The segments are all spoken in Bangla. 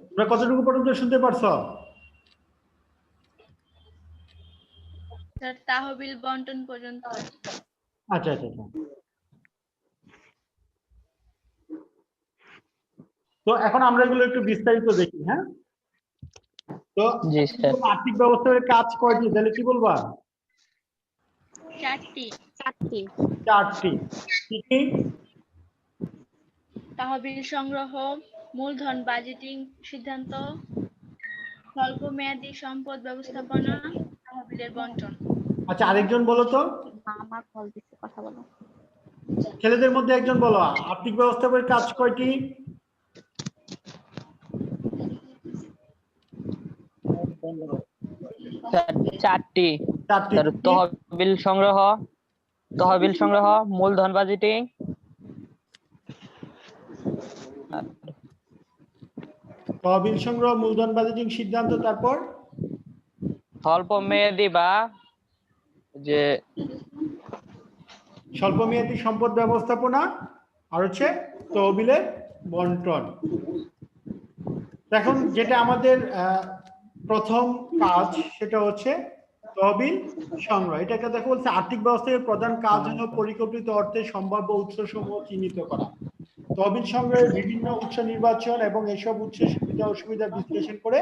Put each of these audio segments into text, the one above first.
তোমরা কতটুকু পর্যন্ত শুনতে পারছ? স্যার তাহবিল বন্টন পর্যন্ত। আচ্ছা আচ্ছা আচ্ছা। তো এখন আমরা এগুলো একটু বিস্তারিত দেখি হ্যাঁ? তো আর্থিক ব্যবস্থার কাজ কয়টি? তাহলে কি বলবা? চারটি চারটি। চারটি। কি কি? তহবিল সংগ্রহ মূলধন বাজেটিং সিদ্ধান্ত স্বল্প মেয়াদী সম্পদ ব্যবস্থাপনা তহবিলের বন্টন। আচ্ছা আরেকজন বলো তো। আমার কল দিচ্ছে কথা বলো। ছেলেদের মধ্যে একজন বলো আর্থিক ব্যবস্থাপনার কাজ কয়টি? চারটি। চারটি। তহবিল সংগ্রহ তহবিল সংগ্রহ মূলধন বাজেটিং তহবিল সংগ্রহ মূলধন বাজেটিং সিদ্ধান্ত তারপর? স্বল্প মেয়াদি বা যে স্বল্প মেয়াদী সম্পদ ব্যবস্থাপনা আর হচ্ছে তহবিলের বন্টন। এখন যেটা আমাদের আহ, প্রথম কাজ সেটা হচ্ছে তহবিল সংগ্রহ। এটাকে দেখো বলছে আর্থিক ব্যবস্থার প্রধান কাজ হলো পরিকল্পিত অর্থে সম্ভাব্য উৎস সমূহ চিহ্নিত করা। তহবিল সংগ্রহের বিভিন্ন উৎস নির্বাচন এবং এসব উৎসের সুবিধা অসুবিধা বিশ্লেষণ করে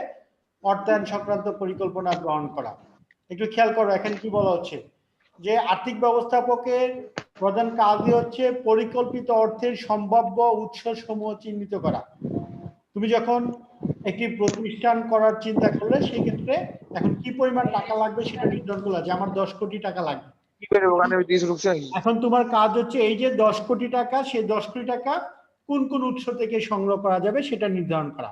অর্থায়ন সংক্রান্ত পরিকল্পনা গ্রহণ করা। একটু খেয়াল করো এখানে কি বলা হচ্ছে? যে আর্থিক ব্যবস্থাপকের প্রধান কাজই হচ্ছে পরিকল্পিত অর্থের সম্ভাব্য উৎস সমূহ চিহ্নিত করা। তুমি যখন একটি প্রতিষ্ঠান করার চিন্তা করলে সেই ক্ষেত্রে এখন কি পরিমাণ টাকা লাগবে সেটা নির্ধারণ করলা যে আমার দশ কোটি টাকা লাগবে। এখন তোমার কাজ হচ্ছে এই যে দশ কোটি টাকা সেই দশ কোটি টাকা কোন কোন উৎস থেকে সংগ্রহ করা যাবে সেটা নির্ধারণ করা।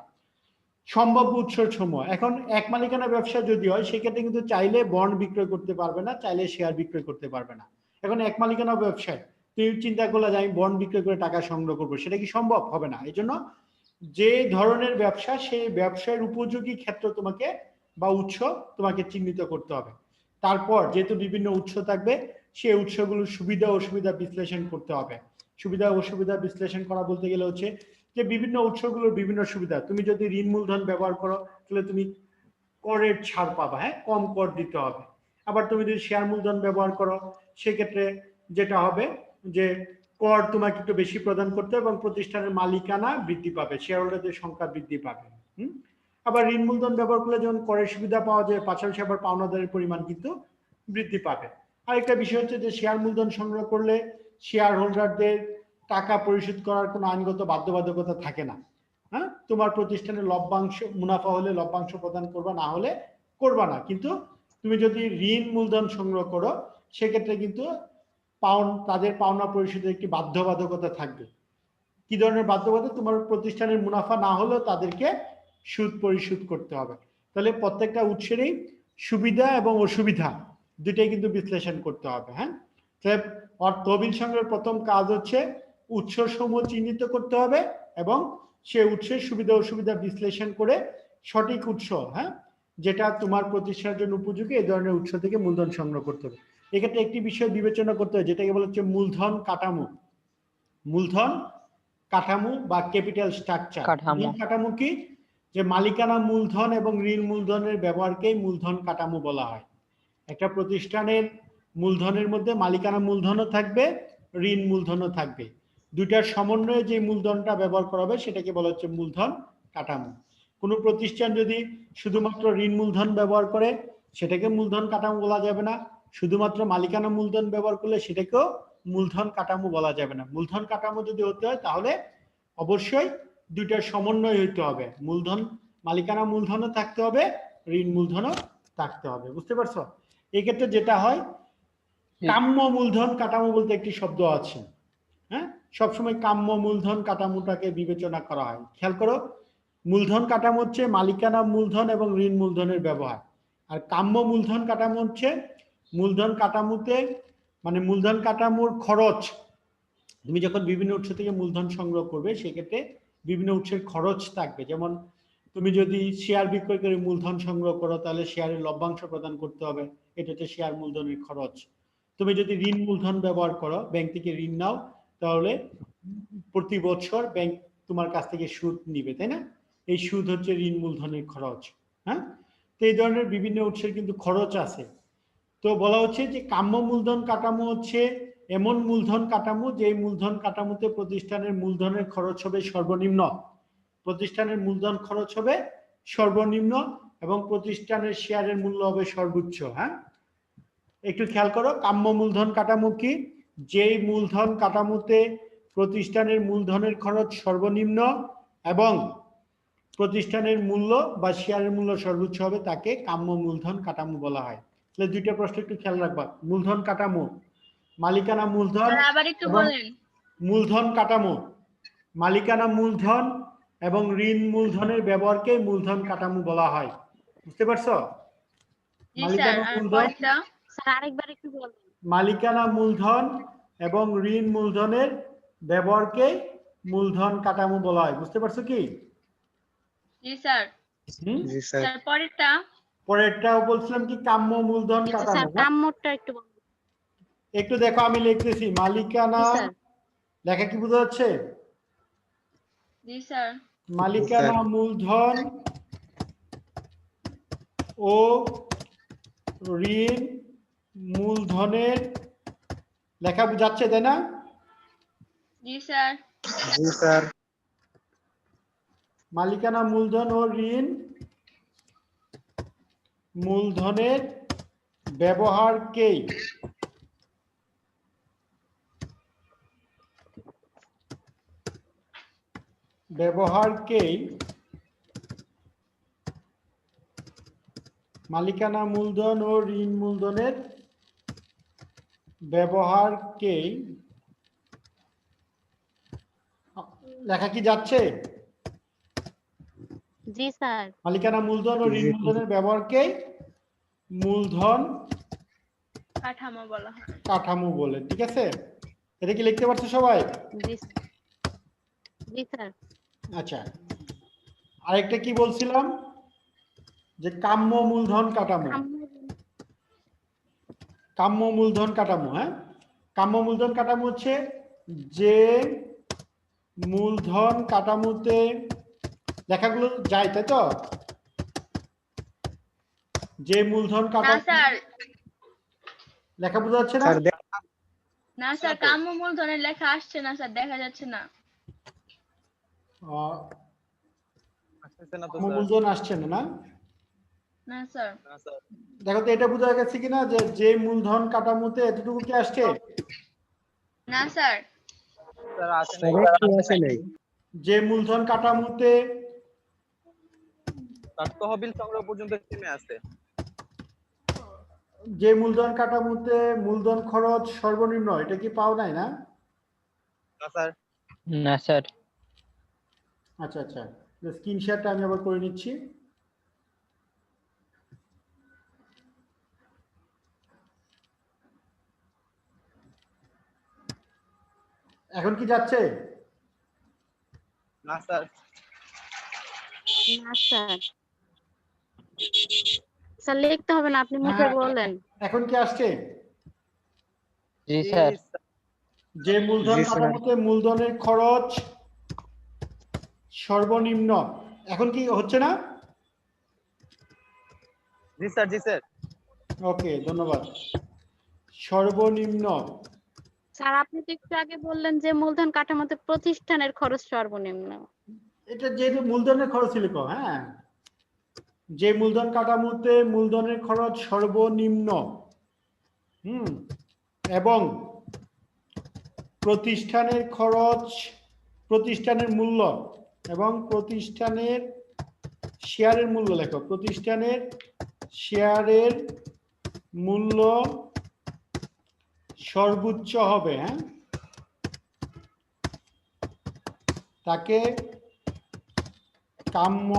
সম্ভাব্য উৎস সমূহ। এখন এক মালিকানা ব্যবসা যদি হয়, সেক্ষেত্রে কিন্তু চাইলে বন্ড বিক্রয় করতে পারবে না, চাইলে শেয়ার বিক্রয় করতে পারবে না। এখন এক মালিকানা ব্যবসায় তুমি চিন্তা করলে যে আমি বন্ড বিক্রয় করে টাকা সংগ্রহ করব, সেটা কি সম্ভব? হবে না। এই জন্য যে ধরনের ব্যবসা, সেই ব্যবসার উপযোগী ক্ষেত্র তোমাকে বা উৎস তোমাকে চিহ্নিত করতে হবে। তারপর যেহেতু বিভিন্ন উৎস থাকবে সেই উৎসগুলোর সুবিধা অসুবিধা বিশ্লেষণ করতে হবে। সুবিধা অসুবিধা বিশ্লেষণ করা বলতে গেলে হচ্ছে যে বিভিন্ন উৎসগুলোর বিভিন্ন সুবিধা। তুমি যদি ঋণ মূলধন ব্যবহার করো, তাহলে তুমি করের ছাড় পাবা হ্যাঁ? কম কর দিতে হবে। আবার তুমি যদি শেয়ার মূলধন ব্যবহার করো, সেক্ষেত্রে যেটা হবে যে কর তোমাকে একটু বেশি প্রদান করতে হবে এবং প্রতিষ্ঠানের মালিকানা বৃদ্ধি পাবে শেয়ার হোল্ডারদের সংখ্যা বৃদ্ধি পাবে, হুম? আবার ঋণ মূলধন ব্যবহার করলে যেমন করের সুবিধা পাওয়া যায়, পাশাপাশি আবার পাওনাদারের পরিমাণ কিন্তু বৃদ্ধি পাবে। আরেকটা বিষয় হচ্ছে যে শেয়ার মূলধন সংগ্রহ করলে শেয়ার হোল্ডারদের টাকা পরিশোধ করার কোনো আইনগত বাধ্যবাধকতা থাকে না। হ্যাঁ? তোমার প্রতিষ্ঠানের লভ্যাংশ, মুনাফা হলে লভ্যাংশ প্রদান করবা, না হলে করবা না। কিন্তু তুমি যদি ঋণ মূলধন সংগ্রহ করো, সেক্ষেত্রে কিন্তু পাউন তাদের পাওনা পরিশোধের একটি বাধ্যবাধকতা থাকবে। কি ধরনের বাধ্যবাধকতা? তোমার প্রতিষ্ঠানের মুনাফা না হলেও তাদেরকে সুদ পরিশোধ করতে হবে। তাহলে প্রত্যেকটা উৎসেরই সুবিধা এবং অসুবিধা দুটাই কিন্তু বিশ্লেষণ করতে হবে। হ্যাঁ? তহবিল সংগ্রহের প্রথম কাজ হচ্ছে উৎস সমূহ চিহ্নিত করতে হবে এবং সে উৎসের সুবিধা অসুবিধা বিশ্লেষণ করে সঠিক উৎস হ্যাঁ যেটা তোমার প্রতিষ্ঠার জন্য উপযোগী এই ধরনের উৎস থেকে মূলধন সংগ্রহ করতে হবে। এক্ষেত্রে একটি বিষয় বিবেচনা করতে হবে যেটাকে বলা হচ্ছে মূলধন কাঠামো। মূলধন কাঠামো বা ক্যাপিটাল স্ট্রাকচার। কাঠামো। কি? যে মালিকানা মূলধন এবং ঋণ মূলধনের ব্যবহারকেই মূলধন কাঠামো বলা হয়। একটা প্রতিষ্ঠানের মূলধনের মধ্যে মালিকানা মূলধনও থাকবে ঋণ মূলধনও থাকবে। দুইটার সমন্বয়ে যে মূলধনটা ব্যবহার করা হবে সেটাকে বলা হচ্ছে মূলধন কাঠামো। কোনো প্রতিষ্ঠান যদি শুধুমাত্র ঋণ মূলধন ব্যবহার করে, সেটাকে মূলধন কাঠামো বলা যাবে না। শুধুমাত্র মালিকানা মূলধন ব্যবহার করলে সেটাকেও মূলধন কাঠামো বলা যাবে না। মূলধন কাঠামো যদি হতে হয়, তাহলে অবশ্যই দুইটার সমন্বয় হইতে হবে। মূলধন, মালিকানা মূলধনও থাকতে হবে, ঋণ মূলধনও থাকতে হবে। বুঝতে পারছ? এক্ষেত্রে যেটা হয়, কাম্য মূলধন কাঠামো বলতে একটি শব্দ আছে। হ্যাঁ? সবসময় কাম্য মূলধন কাঠামোটাকে বিবেচনা করা হয়। খেয়াল করো, মূলধন কাঠামো হচ্ছে মালিকানা মূলধন এবং ঋণ মূলধনের ব্যবহার। আর কাম্য মূলধন কাঠামো হচ্ছে মূলধন কাঠামোতে মানে মূলধন কাঠামোর খরচ। তুমি যখন বিভিন্ন উৎস থেকে মূলধন সংগ্রহ করবে, সেক্ষেত্রে বিভিন্ন উৎসের খরচ থাকবে। যেমন তুমি যদি শেয়ার বিক্রয় করে মূলধন সংগ্রহ করো, তাহলে শেয়ারের লভ্যাংশ প্রদান করতে হবে। এটা হচ্ছে শেয়ার মূলধনের খরচ। তুমি যদি ঋণ মূলধন ব্যবহার করো ব্যাংক থেকে ঋণ নাও তাহলে প্রতি বছর ব্যাংক তোমার কাছ থেকে সুদ নিবে, তাই না? এই সুদ হচ্ছে ঋণ মূলধনের খরচ হ্যাঁ? তো এই ধরনের বিভিন্ন উৎসের কিন্তু খরচ আছে। তো বলা হচ্ছে যে কাম্য মূলধন কাঠামো হচ্ছে এমন মূলধন কাঠামো, যে মূলধন কাঠামোতে প্রতিষ্ঠানের মূলধনের খরচ হবে সর্বনিম্ন। প্রতিষ্ঠানের মূলধন খরচ হবে সর্বনিম্ন এবং প্রতিষ্ঠানের শেয়ারের মূল্য হবে সর্বোচ্চ হ্যাঁ? একটু খেয়াল করো, কাম্য মূলধন কাঠামো কি? যেই মূলধন কাঠামোতে প্রতিষ্ঠানের মূলধনের খরচ সর্বনিম্ন এবং প্রতিষ্ঠানের মূল্য বা শেয়ারের মূল্য সর্বোচ্চ হবে তাকে কাম্য মূলধন কাঠামো বলা হয়। তাহলে দুইটা প্রশ্ন একটু খেয়াল রাখবা। মূলধন কাঠামো মালিকানা মূলধন আবার একটু এবং- বলেন। মূলধন কাঠামো মালিকানা মূলধন এবং ঋণ মূলধনের ব্যবহারকে মূলধন কাঠামো বলা হয়। বুঝতে পারছ? মালিকানা মূলধন স্যার আরেকবার একটু বলবেন মালিকানা মূলধন এবং ঋণ মূলধনের ব্যবহারকে মূলধন কাঠামো বলা হয়। বুঝতে পারছ কি? জি স্যার। জি স্যার। স্যার পরেরটা? পরেরটাও বলছিলাম কি কাম্য মূলধন কাঠামো কাম্যটা একটু একটু দেখো আমি লিখতেছি। মালিকানা লেখা কি বোঝা যাচ্ছে? জি স্যার। মালিকানা মূলধন ও ঋণ মূলধনের লেখা যাচ্ছে তাই না? জি স্যার। জি স্যার। মালিকানা মূলধন ও ঋণ মূলধনের ব্যবহারকেই ব্যবহারকেই মালিকানা মূলধন ও ঋণ মূলধনের ব্যবহারকেই লেখা কি যাচ্ছে? জি স্যার। মালিকানা মূলধন ও ঋণ মূলধনের ব্যবহারকে মূলধন কাঠামো বলা কাঠামো বলে ঠিক আছে? এটা কি লিখতে পারছ সবাই? জি স্যার। জি স্যার। আচ্ছা। আরেকটা কি বলছিলাম? যে কাম্য মূলধন কাঠামো। কাম্য মূলধন কাঠামো হ্যাঁ? কাম্য মূলধন কাঠামো হচ্ছে যে মূলধন কাঠামোতে লেখাগুলো যায় তাই তো? যে মূলধন না কাঠামো লেখা বোঝা যাচ্ছে না? স্যার না স্যার কাম্য মূলধনের লেখা আসছে না স্যার দেখা যাচ্ছে না। মূলধন আসছে না না? না স্যার। দেখো তো এটা বোঝা গেছে কিনা যে যে মূলধন কাঠামোতে এতটুকু কি আসছে? না স্যার। স্যার আসে নাই। যে মূলধন কাঠামোতে তার তহবিল সংগ্রহ পর্যন্ত থেমে আছে। যে মূলধন কাঠামোতে মূলধন খরচ সর্বনিম্ন এটা কি পাও নাই না? না স্যার। না স্যার। আচ্ছা আচ্ছা। স্ক্রিন শেয়ারটা আমি আবার করে নিচ্ছি। এখন কি যাচ্ছে? না স্যার। না স্যার। স্যার লিখতে হবে না আপনি মুখে হ্যাঁ। বলেন এখন কি আসছে? জি স্যার। যে মূলধন কাঠামোতে মূলধনের খরচ সর্বনিম্ন এখন কি হচ্ছে না? জি স্যার জি স্যার। ওকে ধন্যবাদ। সর্বনিম্ন স্যার, আপনি তো একটু আগে বললেন যে মূলধন কাঠামোতে প্রতিষ্ঠানের খরচ সর্বনিম্ন। এটা যেহেতু মূলধনের খরচ লিখ হ্যাঁ? যে মূলধন কাঠামোতে মূলধনের খরচ সর্বনিম্ন, হুম? এবং প্রতিষ্ঠানের খরচ, প্রতিষ্ঠানের মূল্য এবং প্রতিষ্ঠানের শেয়ারের মূল্য লেখো, প্রতিষ্ঠানের শেয়ারের মূল্য সর্বোচ্চ হবে হ্যাঁ? তাকে কাম্য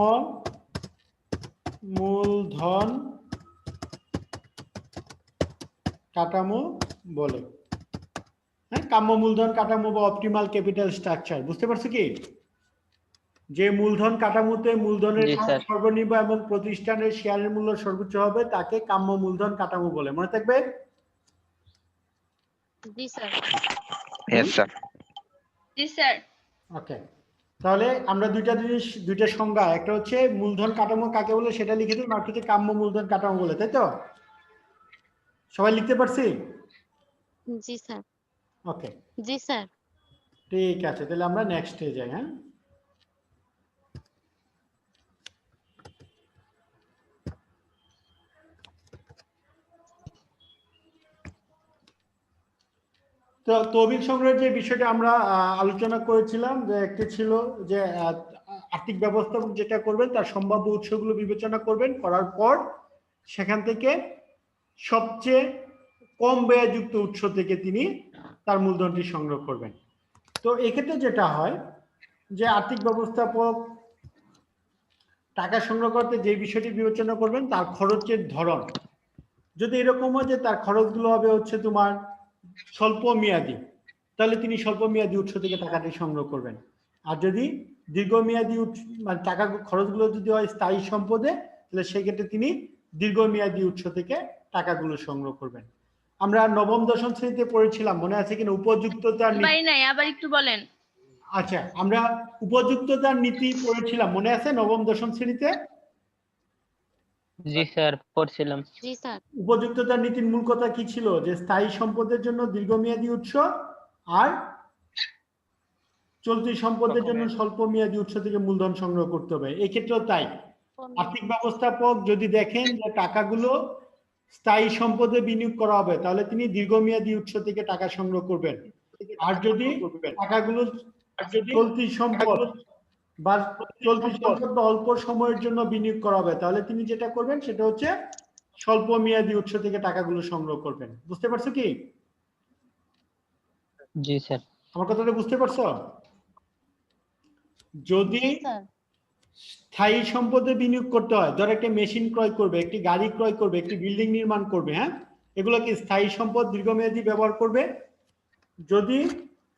মূলধন কাঠামো বলে। হ্যাঁ কাম্য মূলধন কাঠামো বা অপটিমাল ক্যাপিটাল স্ট্রাকচার বুঝতে পারছ কি? যে মূলধন কাঠামোতে মূলধনের। সর্বনিম্ন এবং প্রতিষ্ঠানের শেয়ারের মূল্য সর্বোচ্চ হবে তাকে কাম্য মূলধন কাঠামো বলে। মনে থাকবে? জি স্যার। ইয়েস স্যার জি স্যার। ওকে তাহলে আমরা দুইটা জিনিস দুইটা সংজ্ঞা। একটা হচ্ছে মূলধন কাঠামো কাকে বলে সেটা লিখে দিই আর হচ্ছে কাম্য মূলধন কাঠামো বলে তাই তো? সবাই লিখতে পারছি? জি স্যার। ওকে জি স্যার। ঠিক আছে তাহলে আমরা নেক্সটে যাই হ্যাঁ? তো তহবিল সংগ্রহের যে বিষয়টা আমরা আলোচনা করেছিলাম, যে একটি ছিল যে আর্থিক ব্যবস্থাপক যেটা করবেন, তার সম্ভাব্য উৎসগুলো বিবেচনা করবেন, করার পর সেখান থেকে সবচেয়ে কম ব্যয়যুক্ত উৎস থেকে তিনি তার মূলধনটি সংগ্রহ করবেন। তো এক্ষেত্রে যেটা হয়, যে আর্থিক ব্যবস্থাপক টাকা সংগ্রহ করতে যে বিষয়টি বিবেচনা করবেন, তার খরচের ধরন। যদি এরকম হয় যে তার খরচগুলো হবে হচ্ছে তোমার স্বল্প মেয়াদি তাহলে তিনি স্বল্প মেয়াদি উৎস থেকে টাকাটি সংগ্রহ করবেন। আর যদি দীর্ঘমেয়াদী মানে টাকা খরচগুলো যদি হয় স্থায়ী সম্পদে তাহলে সেক্ষেত্রে তিনি দীর্ঘমেয়াদী উৎস থেকে টাকাগুলো সংগ্রহ করবেন। আমরা নবম দশম শ্রেণীতে পড়েছিলাম মনে আছে কিনা? উপযুক্ততার নাই আবার একটু বলেন। আচ্ছা আমরা উপযুক্ততার নীতি পড়েছিলাম মনে আছে নবম দশম শ্রেণীতে? জি স্যার পড়ছিলাম। জি স্যার। উপযুক্ততার নীতির মূল কথা কি ছিল? যে স্থায়ী সম্পদের জন্য দীর্ঘমেয়াদী উৎস আর চলতি সম্পদের জন্য স্বল্প মেয়াদী উৎস থেকে মূলধন সংগ্রহ করতে হবে। এক্ষেত্রেও তাই। আর্থিক ব্যবস্থাপক যদি দেখেন যে টাকাগুলো স্থায়ী সম্পদে বিনিয়োগ করা হবে তাহলে তিনি দীর্ঘমেয়াদী উৎস থেকে টাকা সংগ্রহ করবেন। আর যদি টাকাগুলো চলতি সম্পদ অল্প সময়ের জন্য বিনিয়োগ করা হবে। তাহলে তিনি যেটা করবেন সেটা হচ্ছে স্বল্প মেয়াদী উৎস থেকে টাকাগুলো সংগ্রহ করবেন। বুঝতে পারছ কি? জি স্যার। আমার কথাটা বুঝতে পারছ? যদি স্থায়ী সম্পদে বিনিয়োগ করতে হয় ধর একটা মেশিন ক্রয় করবে একটি গাড়ি ক্রয় করবে একটি বিল্ডিং নির্মাণ করবে হ্যাঁ? এগুলো কি স্থায়ী সম্পদ দীর্ঘমেয়াদী ব্যবহার করবে। যদি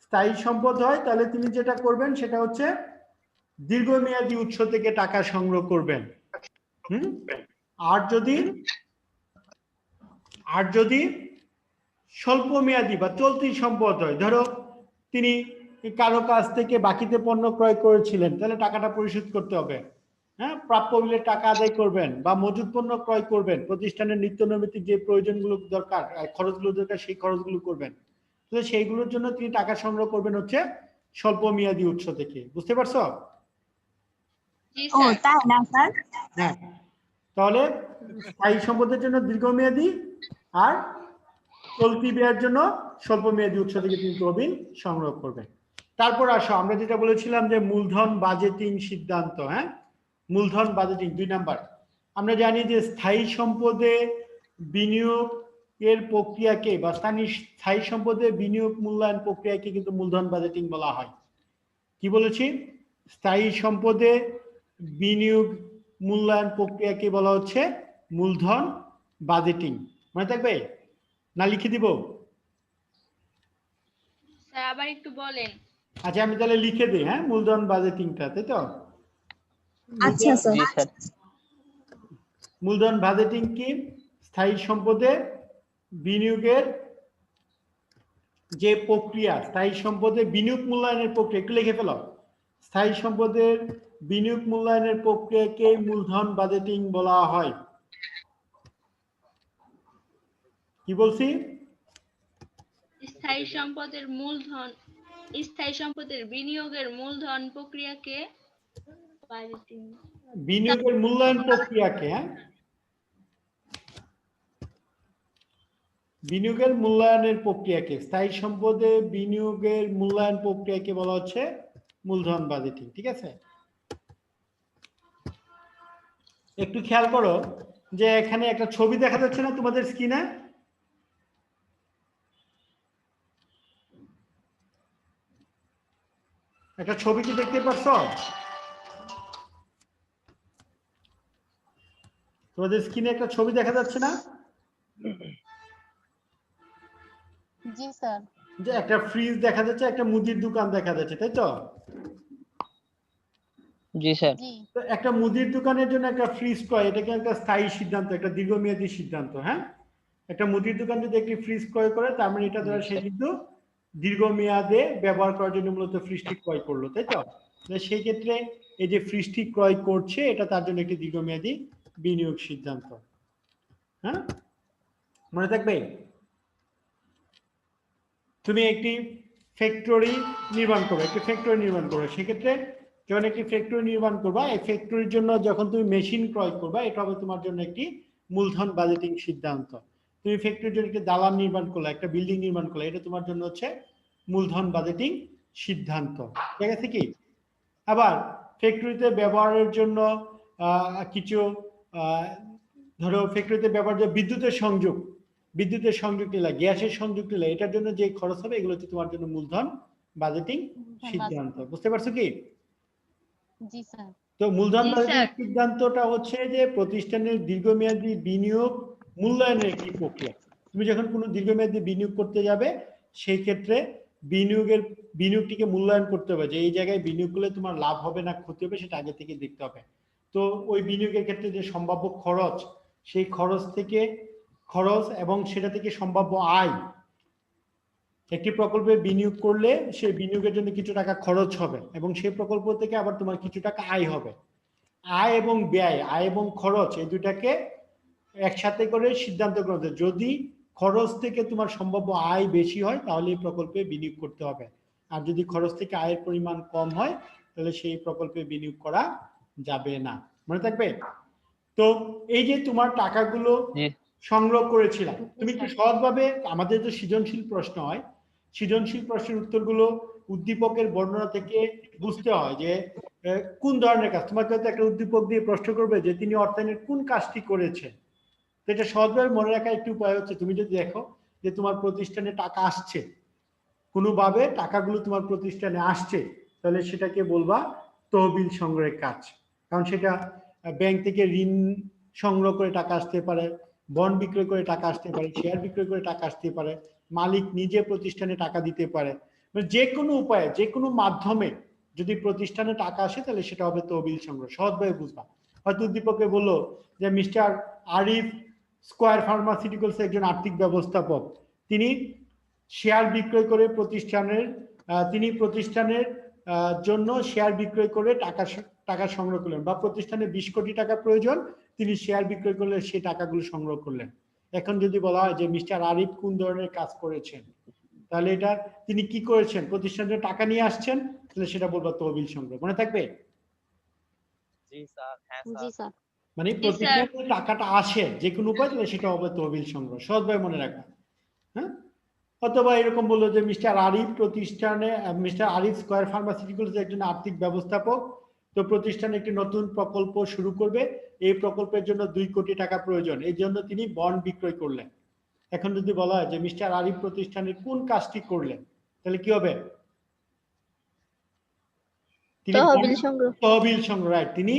স্থায়ী সম্পদ হয় তাহলে তিনি যেটা করবেন সেটা হচ্ছে দীর্ঘমেয়াদী উৎস থেকে টাকা সংগ্রহ করবেন। আর যদি আর যদি স্বল্প মেয়াদী বা চলতি সম্পদ হয়, ধরো তিনি কারও কাছ থেকে বাকিতে পণ্য ক্রয় করেছিলেন, তাহলে টাকাটা পরিশোধ করতে হবে। হ্যাঁ? প্রাপ্য বিলের টাকা আদায় করবেন বা মজুত পণ্য ক্রয় করবেন, প্রতিষ্ঠানের নিত্য নৈমিত্তিক যে প্রয়োজনগুলো দরকার খরচগুলো দরকার, সেই খরচগুলো করবেন। তো সেইগুলোর জন্য তিনি টাকা সংগ্রহ করবেন হচ্ছে স্বল্প মেয়াদী উৎস থেকে। বুঝতে পারছ? ও স্যার। তাই না স্যার? হ্যাঁ। তাহলে স্থায়ী সম্পদের জন্য দীর্ঘমেয়াদী আর চলতি ব্যয়ের জন্য স্বল্প মেয়াদী উৎস থেকে তিনি তহবিল সংগ্রহ করবেন তারপর আসো আমরা যেটা বলেছিলাম যে মূলধন বাজেটিং সিদ্ধান্ত হ্যাঁ? মূলধন বাজেটিং দুই নাম্বার। আমরা জানি যে স্থায়ী সম্পদে বিনিয়োগ এর প্রক্রিয়াকে বা স্থানীয় স্থায়ী সম্পদে বিনিয়োগ মূল্যায়ন প্রক্রিয়াকে কিন্তু মূলধন বাজেটিং বলা হয়। কি বলেছি? স্থায়ী সম্পদে বিনিয়োগ মূল্যায়ন প্রক্রিয়াকে বলা হচ্ছে মূলধন বাজেটিং মনে থাকবে? না লিখে দিব? স্যার আবার একটু বলেন। আচ্ছা আমি তাহলে লিখে দিই হ্যাঁ? মূলধন বাজেটিংটা তাই তো? আচ্ছা স্যার। মূলধন বাজেটিং কি? স্থায়ী সম্পদে বিনিয়োগের যে প্রক্রিয়া স্থায়ী সম্পদে বিনিয়োগ মূল্যায়নের প্রক্রিয়া একটু লিখে ফেলো। স্থায়ী সম্পদের বিনিয়োগ মূল্যায়নের প্রক্রিয়াকে মূলধন বাজেটিং বলা হয়। কি বলছি? স্থায়ী সম্পদের মূলধন স্থায়ী সম্পদের বিনিয়োগের মূলধন প্রক্রিয়াকে বিনিয়োগের মূল্যায়ন প্রক্রিয়াকে হ্যাঁ? বিনিয়োগের মূল্যায়নের প্রক্রিয়াকে স্থায়ী সম্পদে বিনিয়োগের মূল্যায়ন প্রক্রিয়াকে বলা হচ্ছে মূলধন বাজেটিং ঠিক আছে? একটু খেয়াল করো যে এখানে একটা ছবি দেখা যাচ্ছে না তোমাদের স্ক্রিনে? একটা ছবি কি দেখতে পাচ্ছ? তোমাদের স্ক্রিনে একটা ছবি দেখা যাচ্ছে না? জি স্যার। যে একটা ফ্রিজ দেখা যাচ্ছে একটা মুদির দোকান দেখা যাচ্ছে তাই তো? জি স্যার। একটা মুদির দোকানের জন্য একটা ফ্রিজ ক্রয় এটা কিন্তু একটা স্থায়ী সিদ্ধান্ত একটা দীর্ঘমেয়াদী সিদ্ধান্ত হ্যাঁ? একটা মুদির দোকান যদি একটি ফ্রিজ ক্রয় করে তার মানে এটা দ্বারা সে কিন্তু দীর্ঘমেয়াদে ব্যবহার করার জন্য মূলত ফ্রিজটি ক্রয় করল তাই তো? সেই ক্ষেত্রে এই যে ফ্রিজটি ক্রয় করছে এটা তার জন্য একটি দীর্ঘমেয়াদী বিনিয়োগ সিদ্ধান্ত হ্যাঁ? মনে থাকবে? তুমি একটি ফ্যাক্টরি নির্মাণ করো একটি ফ্যাক্টরি নির্মাণ করো সেক্ষেত্রে যখন একটি ফ্যাক্টরি নির্মাণ করবা। এই ফ্যাক্টরির জন্য যখন তুমি মেশিন ক্রয় করবা এটা হবে তোমার জন্য একটি মূলধন বাজেটিং সিদ্ধান্ত। তুমি ফ্যাক্টরির জন্য একটি দালান নির্মাণ করলে একটা বিল্ডিং নির্মাণ করলে এটা তোমার জন্য হচ্ছে মূলধন বাজেটিং সিদ্ধান্ত। ঠিক আছে কি? আবার ফ্যাক্টরিতে ব্যবহারের জন্য কিছু আহ, ধরো ফ্যাক্টরিতে ব্যবহার যে বিদ্যুতের সংযোগ বিদ্যুতের সংযোগ নিলে গ্যাসের সংযোগ নিলে এটার জন্য যে খরচ হবে এগুলো হচ্ছে তোমার জন্য মূলধন বাজেটিং সিদ্ধান্ত। বুঝতে পারছ কি? জি স্যার। তো মূলধন। সিদ্ধান্তটা হচ্ছে যে প্রতিষ্ঠানের দীর্ঘমেয়াদী বিনিয়োগ মূল্যায়নের একটি প্রক্রিয়া। তুমি যখন কোনো দীর্ঘমেয়াদী বিনিয়োগ করতে যাবে সেই ক্ষেত্রে বিনিয়োগের বিনিয়োগটিকে মূল্যায়ন করতে হবে। যে এই জায়গায় বিনিয়োগ করলে তোমার লাভ হবে না ক্ষতি হবে সেটা আগে থেকে দেখতে হবে। তো ওই বিনিয়োগের ক্ষেত্রে যে সম্ভাব্য খরচ সেই খরচ থেকে খরচ এবং সেটা থেকে সম্ভাব্য আয় একটি প্রকল্পে বিনিয়োগ করলে সেই বিনিয়োগের জন্য কিছু টাকা খরচ হবে এবং সেই প্রকল্প থেকে আবার তোমার কিছু টাকা আয় হবে। আয় এবং ব্যয় আয় এবং খরচ এই দুটাকে একসাথে করে সিদ্ধান্ত গ্রহণ যদি খরচ থেকে তোমার সম্ভাব্য আয় বেশি হয় তাহলে এই প্রকল্পে বিনিয়োগ করতে হবে। আর যদি খরচ থেকে আয়ের পরিমাণ কম হয় তাহলে সেই প্রকল্পে বিনিয়োগ করা যাবে না। মনে থাকবে? তো এই যে তোমার টাকাগুলো সংগ্রহ করেছিলাম তুমি কি সহজভাবে আমাদের যে সৃজনশীল প্রশ্ন হয় সৃজনশীল প্রশ্নের উত্তরগুলো উদ্দীপকের বর্ণনা থেকে বুঝতে হয় যে কোন ধরনের কাজ? তোমাকে হয়তো একটা উদ্দীপক দিয়ে প্রশ্ন করবে যে, তিনি অর্থায়নের কোন কাজটি করেছেন? তো এটা সহজভাবে মনে রাখার একটি উপায় হচ্ছে, তুমি যদি দেখো যে তোমার প্রতিষ্ঠানে টাকা আসছে, কোনোভাবে টাকাগুলো তোমার প্রতিষ্ঠানে আসছে, তাহলে সেটাকে বলবা তহবিল সংগ্রহের কাজ। কারণ সেটা ব্যাংক থেকে ঋণ সংগ্রহ করে টাকা আসতে পারে, বন্ড বিক্রয় করে টাকা আসতে পারে শেয়ার বিক্রয় করে টাকা আসতে পারে। মালিক নিজে প্রতিষ্ঠানে টাকা দিতে পারে। মানে যে কোনো উপায়ে, যে কোনো মাধ্যমে যদি প্রতিষ্ঠানে টাকা আসে, তাহলে সেটা হবে তহবিল সংগ্রহ। সহজভাবে বুঝবা। হয়তো উদ্দীপকে বলল যে, মিস্টার আরিফ স্কোয়ার ফার্মাসিউটিক্যালস একজন আর্থিক ব্যবস্থাপক। তিনি শেয়ার বিক্রয় করে প্রতিষ্ঠানের তিনি প্রতিষ্ঠানের জন্য শেয়ার বিক্রয় করে টাকা টাকা সংগ্রহ করলেন বা প্রতিষ্ঠানে বিশ কোটি টাকা প্রয়োজন, তিনি শেয়ার বিক্রয় করলে সেই টাকাগুলো সংগ্রহ করলেন। এখন যদি বলা হয় যে মিস্টার আরিফ কোন ধরনের কাজ করেছেন তাহলে এটা তিনি কি করেছেন? প্রতিষ্ঠানের টাকা নিয়ে আসছেন তাহলে সেটা বলব তহবিল সংগ্রহ। মনে থাকবে? জি স্যার হ্যাঁ জি স্যার। স্যার। মানে টাকাটা আসে যে কোনো উপায় তাহলে সেটা হবে তহবিল সংগ্রহ। সহজভাবে মনে রাখবা হ্যাঁ? অথবা এরকম বলল যে মিস্টার আরিফ প্রতিষ্ঠানে মিস্টার আরিফ স্কোয়ার ফার্মাসিউটিক্যালস একজন আর্থিক ব্যবস্থাপক তো প্রতিষ্ঠানে একটি নতুন প্রকল্প শুরু করবে। এই প্রকল্পের জন্য দুই কোটি টাকা প্রয়োজন। এই জন্য তিনি বন্ড বিক্রয় করলেন। এখন যদি বলা হয় যে মিস্টার আরিফ প্রতিষ্ঠানের কোন কাজটি করলেন তাহলে কি হবে? তিনি তহবিল সংগ্রহ। তিনি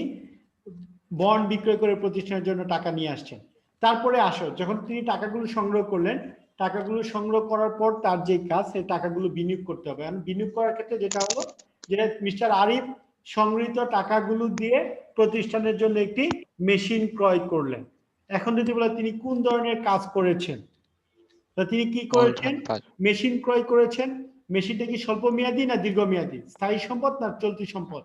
বন্ড বিক্রয় করে প্রতিষ্ঠানের জন্য টাকা নিয়ে আসছেন। তারপরে আসো যখন তিনি টাকাগুলো সংগ্রহ করলেন টাকাগুলো সংগ্রহ করার পর তার যে কাজ সেই টাকাগুলো বিনিয়োগ করতে হবে। বিনিয়োগ করার ক্ষেত্রে যেটা হলো যে মিস্টার আরিফ সংগৃহীত টাকাগুলো দিয়ে প্রতিষ্ঠানের জন্য একটি মেশিন ক্রয় করলেন। এখন যদি বলে তিনি কোন ধরনের কাজ করেছেন? তিনি কি করেছেন? মেশিন ক্রয় করেছেন? মেশিনটা কি স্বল্প মেয়াদী না দীর্ঘমেয়াদী? স্থায়ী সম্পদ না চলতি সম্পদ?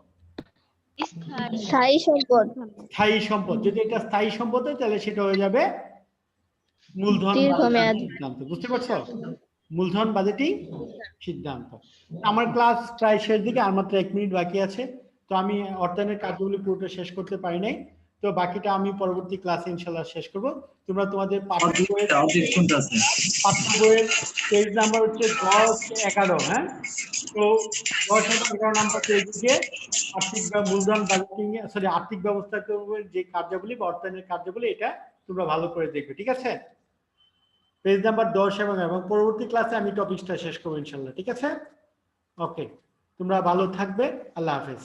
স্থায়ী স্থায়ী সম্পদ। স্থায়ী সম্পদ। যদি এটা স্থায়ী সম্পদ হয় তাহলে সেটা হয়ে যাবে মূলধন সিদ্ধান্ত। বুঝতে পারছ? মূলধন বাজেটিং সিদ্ধান্ত। আমার ক্লাস প্রায় শেষ দিকে আর মাত্র এক মিনিট বাকি আছে। তো আমি অর্থায়নের কাজগুলি পুরোটা শেষ করতে পারি নাই। তো বাকিটা আমি পরবর্তী ক্লাসে ইনশাল্লাহ শেষ করব। তোমরা তোমাদের পাঠ্য বইয়ের পাঠ্য বইয়ের পেজ নাম্বার হচ্ছে দশ এগারো হ্যাঁ? তো দশ এগারো নাম্বার পেজে আর্থিক বা মূলধন বাজেটিং সরি আর্থিক ব্যবস্থা যে কার্যাবলী বা অর্থায়নের কার্যাবলী এটা তোমরা ভালো করে দেখবে ঠিক আছে? পেজ নাম্বার দশ এবং এবং পরবর্তী ক্লাসে আমি টপিকটা শেষ করব ইনশাল্লাহ ঠিক আছে? ওকে তোমরা ভালো থাকবে আল্লাহ হাফেজ।